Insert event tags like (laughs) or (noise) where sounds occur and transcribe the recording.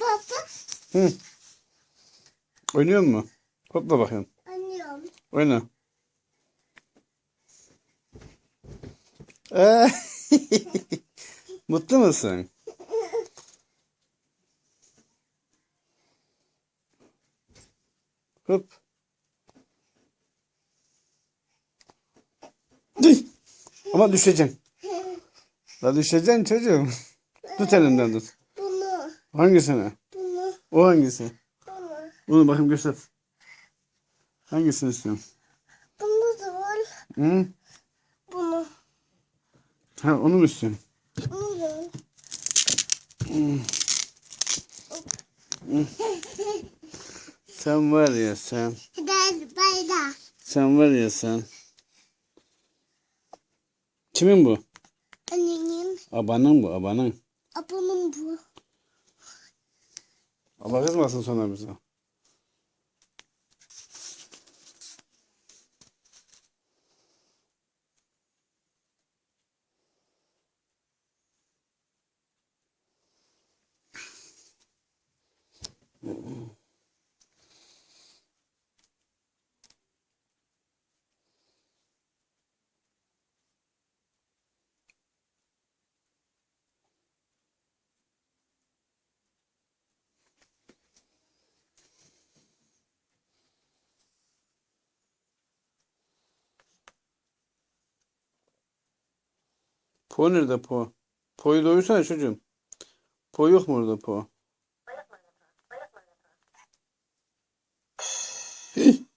Baba Hı. Oynuyor mu? Hopla bakayım. anlıyorum. Oyna. Ee, (laughs) Mutlu musun? Hop. Düş. Ama düşeceksin. La düşeceksin çocuğum. Tut elimden tut. Hangisini? bunu, O hangisi? bunu. Bunu bakayım göster. Hangisini istiyorsun? Bunu da var. Hı? Bunu. Ha onu mu istiyorsun? Bunu da. Sen var ya sen. Hadi bayda. Sen var ya sen. Kimin bu? Annenin, Abanın bu abanın. abonun bu. Allah kızmasın sonra bize. Po nerede po? Po'yu doyursana çocuğum. Po yok mu orada po? Hey.